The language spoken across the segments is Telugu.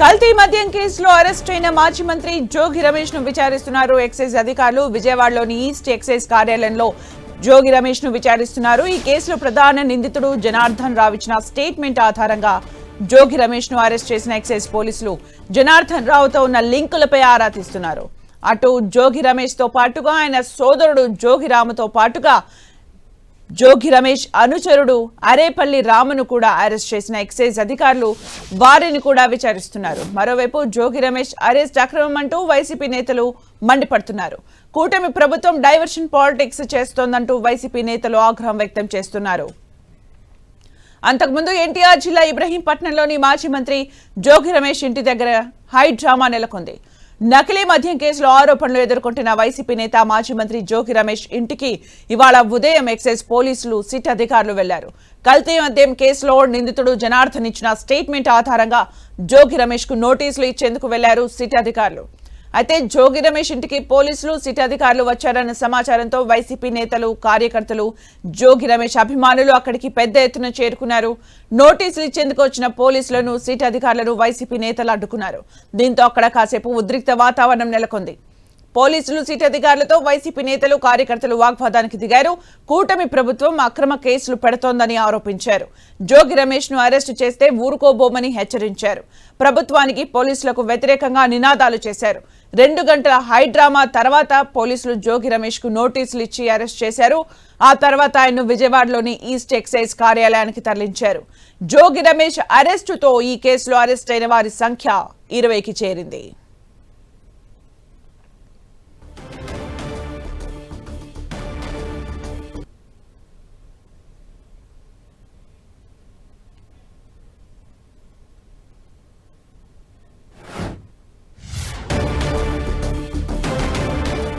కల్తీ మద్యం కేసులో అరెస్ట్ అయిన మాజీ మంత్రి జోగి రమేష్ను విచారిస్తున్నారు. ఎక్సైజ్ అధికారులు విజయవాడలోని ఈస్ట్ ఎక్సైజ్ కార్యాలయంలో జోగి రమేష్ను విచారిస్తున్నారు. ఈ కేసులో ప్రధాన నిందితుడు జనార్దన్ రావు ఇచ్చిన స్టేట్మెంట్ ఆధారంగా జోగి రమేష్ను అరెస్ట్ చేసిన ఎక్సైజ్ పోలీసులు జనార్దన్ రావుతో ఉన్న లింకులపై ఆరా తీస్తున్నారు. అటు జోగి రమేష్తో పాటుగా ఆయన సోదరుడు జోగి రాముతో పాటుగా జోగి రమేష్ అనుచరుడు అరేపల్లి రామును కూడా అరెస్ట్ చేసిన ఎక్సైజ్ అధికారులు వారిని కూడా విచారిస్తున్నారు. మరోవైపు జోగి రమేష్ అరెస్ట్ అక్రమం అంటూ వైసీపీ నేతలు మండిపడుతున్నారు. కూటమి ప్రభుత్వం డైవర్షన్ పాలిటిక్స్ చేస్తోందంటూ వైసీపీ నేతలు ఆగ్రహం వ్యక్తం చేస్తున్నారు. అంతకుముందు ఎన్టీఆర్ జిల్లా ఇబ్రహీంపట్నంలోని మాజీ మంత్రి జోగి రమేష్ ఇంటి దగ్గర హై డ్రామా నెలకొంది. నకిలీ మద్యం కేసులో ఆరోపణలు ఎదుర్కొంటున్న వైసీపీ నేత మాజీ మంత్రి జోగి రమేష్ ఇంటికి ఇవాళ ఉదయం ఎక్సైజ్ పోలీసులు సిట్ అధికారులు వెళ్ళారు. కల్తీ మద్యం కేసులో నిందితుడు జనార్దన్ ఇచ్చిన స్టేట్మెంట్ ఆధారంగా జోగి రమేష్కు నోటీసులు ఇచ్చేందుకు వెళ్ళారు సిట్ అధికారులు. అయితే జోగి రమేష్ ఇంటికి పోలీసులు సిటీ అధికారులు వచ్చారన్న సమాచారంతో వైసీపీ నేతలు కార్యకర్తలు జోగి రమేష్ అభిమానులు అక్కడికి పెద్ద ఎత్తున చేరుకున్నారు. నోటీసులు ఇచ్చేందుకు వచ్చిన పోలీసులను సిటీ అధికారులను వైసీపీ నేతలు అడ్డుకున్నారు. దీంతో అక్కడ కాసేపు ఉద్రిక్త వాతావరణం నెలకొంది. పోలీసులు సిటీ అధికారులతో వైసీపీ నేతలు కార్యకర్తలు వాగ్వాదానికి దిగారు. కూటమి ప్రభుత్వం అక్రమ కేసులు పెడుతోందని ఆరోపించారు. జోగి రమేష్ను అరెస్టు చేస్తే ఊరుకోబోమని హెచ్చరించారు. ప్రభుత్వానికి పోలీసులకు వ్యతిరేకంగా నినాదాలు చేశారు. రెండు గంటల హైడ్రామా తర్వాత పోలీసులు జోగి రమేష్కు నోటీసులు ఇచ్చి అరెస్ట్ చేశారు. ఆ తర్వాత ఆయన్ను విజయవాడలోని ఈస్ట్ ఎక్సైజ్ కార్యాలయానికి తరలించారు. జోగి రమేష్ అరెస్టుతో ఈ కేసులో అరెస్ట్ అయిన వారి సంఖ్య ఇరవైకి చేరింది.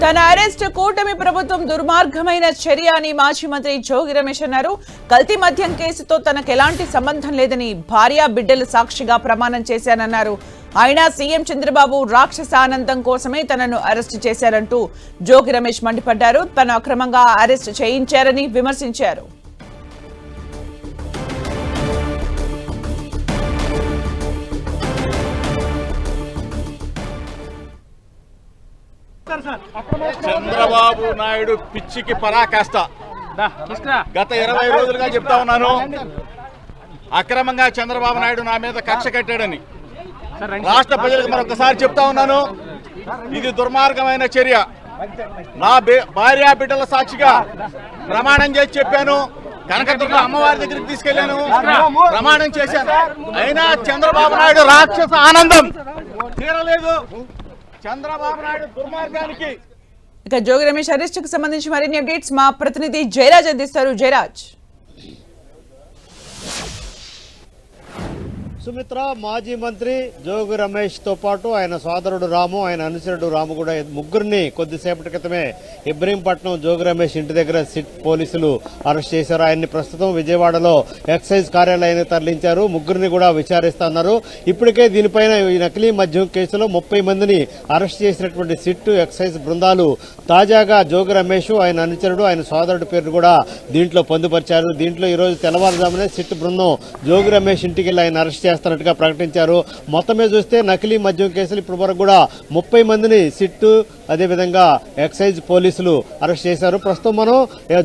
తన అరెస్ట్ కూటమి ప్రభుత్వం దుర్మార్గమైన చర్య అని మాజీ మంత్రి జోగి రమేష్ అన్నారు. కల్తీ మద్యం కేసుతో తనకు ఎలాంటి సంబంధం లేదని భార్య బిడ్డలు సాక్షిగా ప్రమాణం చేశానన్నారు. అయినా సీఎం చంద్రబాబు రాక్షస ఆనందం కోసమే తనను అరెస్ట్ చేశారంటూ జోగి రమేష్ మండిపడ్డారు. తను అక్రమంగా అరెస్ట్ చేయించారని విమర్శించారు. చంద్రబాబు నాయుడు పిచ్చికి పరాకాష్ట. గత ఇరవై రోజులుగా చెప్తా ఉన్నాను. అక్రమంగా చంద్రబాబు నాయుడు నా మీద కక్ష కట్టాడని. రాష్ట్ర ప్రజలకు మరొకసారి చెప్తా ఉన్నాను. ఇది దుర్మార్గమైన చర్య. నా భార్య బిడ్డల సాక్షిగా ప్రమాణం చేసి చెప్పాను. కనకదుర్గ అమ్మవారి దగ్గరికి తీసుకెళ్ళాను ప్రమాణం చేశాను. అయినా చంద్రబాబు నాయుడు రాక్షస ఆనందం తీరలేదు. చంద్రబాబు నాయుడు దుర్మార్గానికి ఇక జోగి రమేష్ అరెస్ట్కు సంబంధించి మరిన్ని అప్డేట్స్ మా ప్రతినిధి సుమిత్ర మాజీ మంత్రి జోగి రమేష్తో పాటు ఆయన సోదరుడు రాము ఆయన అనుచరుడు రాము కూడా ముగ్గురిని కొద్దిసేపటి క్రితమే ఇబ్రహీంపట్నం జోగి రమేష్ ఇంటి దగ్గర సిట్ పోలీసులు అరెస్ట్ చేశారు. ఆయన్ని ప్రస్తుతం విజయవాడలో ఎక్సైజ్ కార్యాలయానికి తరలించారు. ముగ్గురిని కూడా విచారిస్తున్నారు ఇప్పటికే దీనిపైన ఈ నకిలీ మద్యం కేసులో ముప్పై మందిని అరెస్ట్ చేసినటువంటి సిట్ ఎక్సైజ్ బృందాలు తాజాగా జోగి రమేష్ ఆయన అనుచరుడు ఆయన సోదరుడు పేరు కూడా దీంట్లో పొందుపరిచారు. దీంట్లో ఈ రోజు తెల్లవారుజామునే సిట్ బృందం జోగి రమేష్ ఇంటికి వెళ్ళి ఆయన అరెస్ట్ చేస్తున్నట్టుగా ప్రకటించారు. మొత్తం మీద చూస్తే నకిలీ మద్యం కేసులు ఇప్పటి వరకు కూడా ముప్పై మందిని సిట్టు అదేవిధంగా ఎక్సైజ్ పోలీసులు అరెస్ట్ చేశారు. ప్రస్తుతం మనం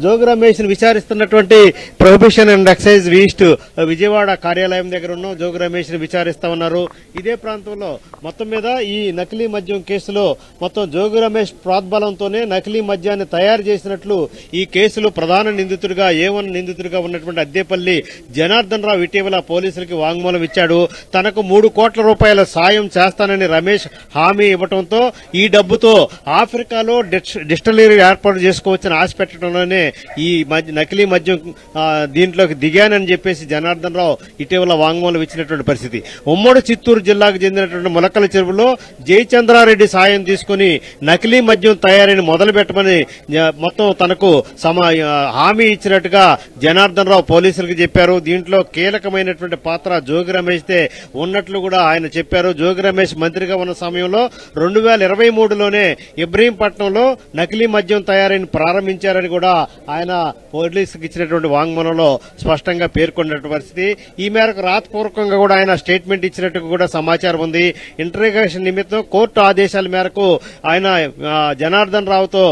Jogi Ramesh విచారిస్తున్నటువంటి prohibition and excise east Vijayawada కార్యాలయం దగ్గర ఉన్న. జోగి రమేష్ విచారిస్తామన్నారు ఉన్నారు. ఇదే ప్రాంతంలో మొత్తం మీద ఈ నకిలీ మద్యం కేసులో మొత్తం జోగి రమేష్ ప్రోద్బలంతోనే నకిలీ మద్యాన్ని తయారు చేసినట్లు ఈ కేసులో ప్రధాన నిందితుడిగా ఏవన్ నిందితుడిగా ఉన్నటువంటి అద్దేపల్లి జనార్దన్ రావు ఇటీవల పోలీసులకి వాంగ్మూలం ఇచ్చాడు. తనకు మూడు కోట్ల రూపాయల సాయం చేస్తానని రమేష్ హామీ ఇవ్వడంతో ఈ డబ్బుతో ఆఫ్రికాలో డిస్టలరీ ఏర్పాటు చేసుకోవచ్చని ఆశ పెట్టడంలోనే ఈ మద్య నకిలీ మద్యం దీంట్లోకి దిగానని చెప్పేసి జనార్దన్ రావు ఇటీవల వాంగ్మూలం ఇచ్చినటువంటి పరిస్థితి. ఉమ్మడి చిత్తూరు జిల్లాకు చెందినటువంటి ములకల చెరువులో జయచంద్రారెడ్డి సాయం తీసుకుని నకిలీ మద్యం తయారీని మొదలు పెట్టమని మొత్తం తనకు సమా హామీ ఇచ్చినట్టుగా జనార్దన్ రావు పోలీసులకు చెప్పారు. దీంట్లో కీలకమైనటువంటి పాత్ర జోగి రమేష్ దే ఉన్నట్లు కూడా ఆయన చెప్పారు. జోగి రమేష్ మంత్రిగా ఉన్న సమయంలో రెండు వేల ఇరవై మూడులోనే ఇబ్రహీంపట్నంలో నకిలీ మద్యం తయారీని ప్రారంభించారని కూడా ఆయన పోలీసులకు ఇచ్చినటువంటి వాంగ్మూలంలో స్పష్టంగా పేర్కొన్నటువంటి పరిస్థితి. ఈ మేరకు రాతపూర్వకంగా కూడా ఆయన స్టేట్మెంట్ ఇచ్చినట్టు కూడా సమాచారం ఉంది. ఇంటర్గేషన్ నిమిత్తం కోర్టు ఆదేశాల మేరకు ఆయన జనార్దన్ రావుతో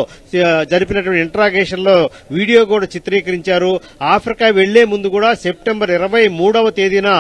జరిపినటువంటి ఇంటరాగేషన్లో వీడియో కూడా చిత్రీకరించారు. ఆఫ్రికా వెళ్ళే ముందు కూడా సెప్టెంబర్ ఇరవై మూడవ తేదీన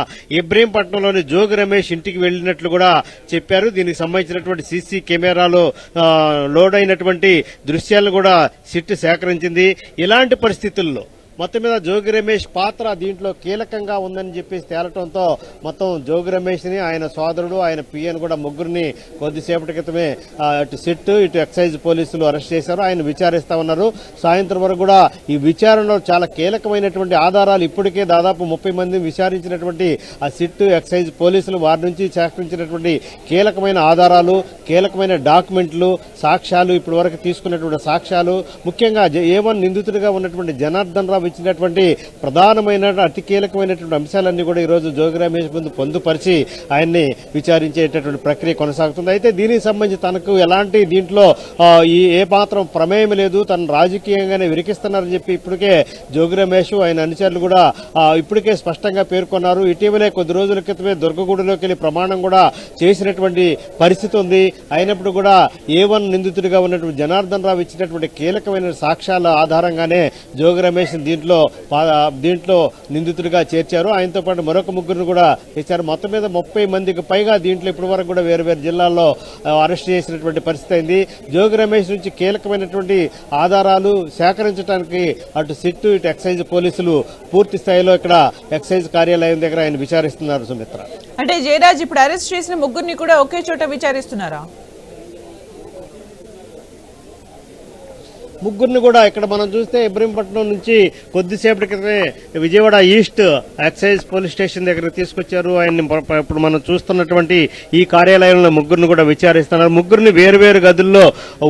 ఇబ్రహీంపట్నంలోని జోగి రమేష్ ఇంటికి వెళ్ళినట్లు కూడా చెప్పారు. దీనికి సంబంధించినటువంటి సీసీ కెమెరాలో ఆ, లోడ్ అయినటువంటి దృశ్యాలను కూడా సిట్ సేకరించింది. ఇలాంటి పరిస్థితుల్లో మొత్తం మీద జోగి రమేష్ పాత్ర దీంట్లో కీలకంగా ఉందని చెప్పేసి తేలటంతో మొత్తం జోగి రమేష్ని ఆయన సోదరుడు ఆయన పిఎన్ కూడా ముగ్గురిని కొద్దిసేపటి క్రితమే అటు సిట్ ఇటు ఎక్సైజ్ పోలీసులు అరెస్ట్ చేశారు. ఆయన విచారిస్తా ఉన్నారు. సాయంత్రం వరకు కూడా ఈ విచారణలో చాలా కీలకమైనటువంటి ఆధారాలు ఇప్పటికే దాదాపు ముప్పై మంది విచారించినటువంటి ఆ సిట్ ఎక్సైజ్ పోలీసులు వారి నుంచి సేకరించినటువంటి కీలకమైన ఆధారాలు కీలకమైన డాక్యుమెంట్లు సాక్ష్యాలు ఇప్పటి వరకు తీసుకున్నటువంటి సాక్ష్యాలు ముఖ్యంగా ఏ నిందితుడిగా ఉన్నటువంటి జనార్దన్ రావు సంబంధించినటువంటి ప్రధానమైన అతి కీలకమైనటువంటి అంశాలన్నీ కూడా ఈరోజు జోగి రమేష్ ముందు పొందుపరిచి ఆయన్ని విచారించేటటువంటి ప్రక్రియ కొనసాగుతుంది. అయితే దీనికి సంబంధించి తనకు ఎలాంటి దీంట్లో ఈ ఏ మాత్రం ప్రమేయం లేదు. తను రాజకీయంగానే విరికిస్తున్నారని చెప్పి ఇప్పటికే జోగి రమేష్ ఆయన అనుచరులు కూడా ఇప్పటికే స్పష్టంగా పేర్కొన్నారు. ఇటీవలే కొద్ది రోజుల క్రితమే దుర్గగూడలోకి వెళ్ళి ప్రమాణం కూడా చేసినటువంటి పరిస్థితి ఉంది. అయినప్పుడు కూడా ఏ వన్ నిందితుడిగా ఉన్నటువంటి జనార్దన్ రావు ఇచ్చినటువంటి కీలకమైన సాక్ష్యాల ఆధారంగానే జోగి రమేష్ని దీంట్లో దీంట్లో నిందితుడిగా చేర్చారు. ఆయనతో పాటు మరొక ముగ్గురు కూడా ఇచ్చారు మొత్తం మీద ముప్పై మందికి పైగా దీంట్లో ఇప్పటి వరకు కూడా వేరు వేరు జిల్లాల్లో అరెస్ట్ చేసినటువంటి పరిస్థితి అయింది. జోగి రమేష్ నుంచి కీలకమైనటువంటి ఆధారాలు సేకరించడానికి అటు సిట్టు ఇటు ఎక్సైజ్ పోలీసులు పూర్తి స్థాయిలో ఇక్కడ ఎక్సైజ్ కార్యాలయం దగ్గర ఆయన విచారిస్తున్నారు సుమిత్ర. అంటే జయరాజ్ ఇప్పుడు అరెస్ట్ చేసిన ముగ్గురిని కూడా ఒకే చోట విచారిస్తున్నారా? ముగ్గురిని కూడా ఇక్కడ మనం చూస్తే ఇబ్రహీంపట్నం నుంచి కొద్దిసేపటి క్రితమే Vijayawada east excise police station దగ్గర తీసుకొచ్చారు. ఆయన్ని ఇప్పుడు మనం చూస్తున్నటువంటి ఈ కార్యాలయంలో ముగ్గురిని కూడా విచారిస్తున్నారు. ముగ్గురిని వేరువేరు గదుల్లో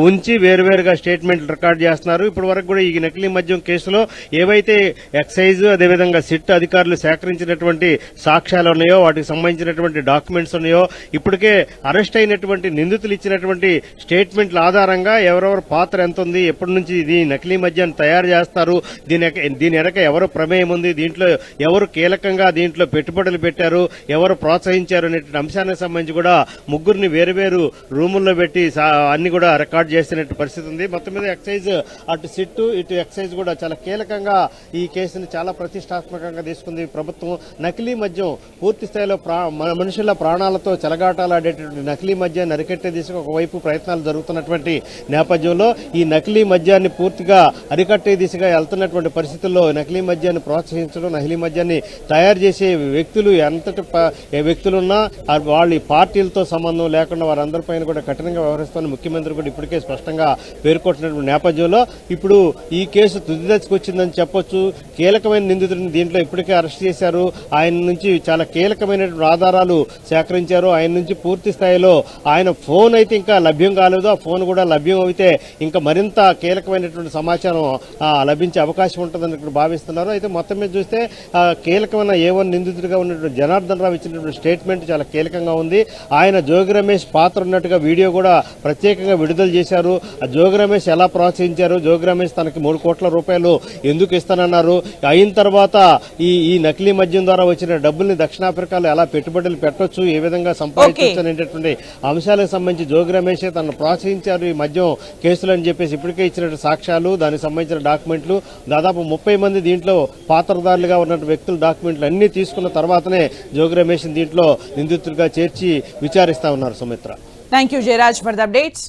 ఉంచి వేరువేరుగా స్టేట్మెంట్లు రికార్డ్ చేస్తున్నారు. ఇప్పటి వరకు కూడా ఈ నకిలీ మద్యం కేసులో ఏవైతే ఎక్సైజ్ అదేవిధంగా సిట్ అధికారులు సేకరించినటువంటి సాక్ష్యాలు ఉన్నాయో వాటికి సంబంధించినటువంటి డాక్యుమెంట్స్ ఉన్నాయో ఇప్పటికే అరెస్ట్ అయినటువంటి నిందితులు ఇచ్చినటువంటి స్టేట్మెంట్ల ఆధారంగా ఎవరెవరు పాత్ర ఎంత ఉంది ఎప్పటి నుంచి ఇది నకిలీ మద్యాన్ని తయారు చేస్తారు. దీని దీని వెనక ఎవరు ప్రమేయం ఉంది? దీంట్లో ఎవరు కీలకంగా దీంట్లో పెట్టుబడులు పెట్టారు? ఎవరు ప్రోత్సహించారు అనేటువంటి అంశానికి సంబంధించి కూడా ముగ్గురిని వేరువేరు రూముల్లో పెట్టి అన్ని కూడా రికార్డ్ చేసినట్టు పరిస్థితి ఉంది. మొత్తం మీద ఎక్సైజ్ అటు సిట్టు ఇటు ఎక్సైజ్ కూడా చాలా కీలకంగా ఈ కేసుని చాలా ప్రతిష్టాత్మకంగా తీసుకుంది. ప్రభుత్వం నకిలీ మద్యం పూర్తి స్థాయిలో ప్రా మన మనుషుల ప్రాణాలతో చెలగాటాలాడేటటువంటి నకిలీ మద్యాన్ని అరికట్టే దిశగా ఒకవైపు ప్రయత్నాలు జరుగుతున్నటువంటి నేపథ్యంలో ఈ నకిలీ మద్యాన్ని పూర్తిగా అరికట్టే దిశగా వెళ్తున్నటువంటి పరిస్థితుల్లో నకిలీ మద్యాన్ని ప్రోత్సహించడం నకిలీ మద్యాన్ని తయారు చేసే వ్యక్తులు ఎంతటి వ్యక్తులున్నా వాళ్ళ పార్టీలతో సంబంధం లేకుండా వారందరిపైన కూడా కఠినంగా వ్యవహరిస్తున్న ముఖ్యమంత్రి కూడా ఇప్పటికే స్పష్టంగా పేర్కొంటున్నటువంటి నేపథ్యంలో ఇప్పుడు ఈ కేసు తుది దశకు వచ్చిందని చెప్పొచ్చు. కీలకమైన నిందితుడిని దీంట్లో ఇప్పటికే అరెస్ట్ చేశారు. ఆయన నుంచి చాలా కీలకమైనటువంటి ఆధారాలు సేకరించారు. ఆయన నుంచి పూర్తి స్థాయిలో ఆయన ఫోన్ అయితే ఇంకా లభ్యం కాలేదు. ఆ ఫోన్ కూడా లభ్యం అయితే ఇంకా మరింత కీలకమైనటువంటి సమాచారం లభించే అవకాశం ఉంటుందని ఇక్కడ భావిస్తున్నారు. అయితే మొత్తం మీద చూస్తే కీలకమైన ఏ వన్ నిందితుడిగా ఉన్నటువంటి జనార్దన్ రావు ఇచ్చినటువంటి స్టేట్మెంట్ చాలా కీలకంగా ఉంది. ఆయన జోగి రమేష్ పాత్ర ఉన్నట్టుగా వీడియో కూడా ప్రత్యేకంగా విడుదల చేశారు. ఆ జోగి రమేష్ ఎలా ప్రోత్సహించారు? జోగి రమేష్ తనకి మూడు కోట్ల రూపాయలు ఎందుకు ఇస్తానన్నారు? అయిన తర్వాత ఈ ఈ నకిలీ మద్యం ద్వారా వచ్చిన డబ్బుల్ని దక్షిణాఫ్రికాలో ఎలా పెట్టుబడులు పెట్టొచ్చు? ఏ విధంగా సంపాదించవచ్చు అనేటటువంటి అంశాలకు సంబంధించి జోగి రమేష్ తనను ప్రోత్సహించారు ఈ మద్యం కేసులు అని చెప్పేసి ఇప్పటికే ఇచ్చిన సాక్ష్యాలు దానికి సంబంధించిన డాక్యుమెంట్లు దాదాపు ముప్పై మంది దీంట్లో పాత్రదారులుగా ఉన్నటువంటి వ్యక్తుల డాక్యుమెంట్లు అన్ని తీసుకున్న తర్వాతనే జోగి రమేష్ దీంట్లో నిందితులుగా చేర్చి విచారిస్తా ఉన్నారు Sumitra. Thank you Jayaraj for the updates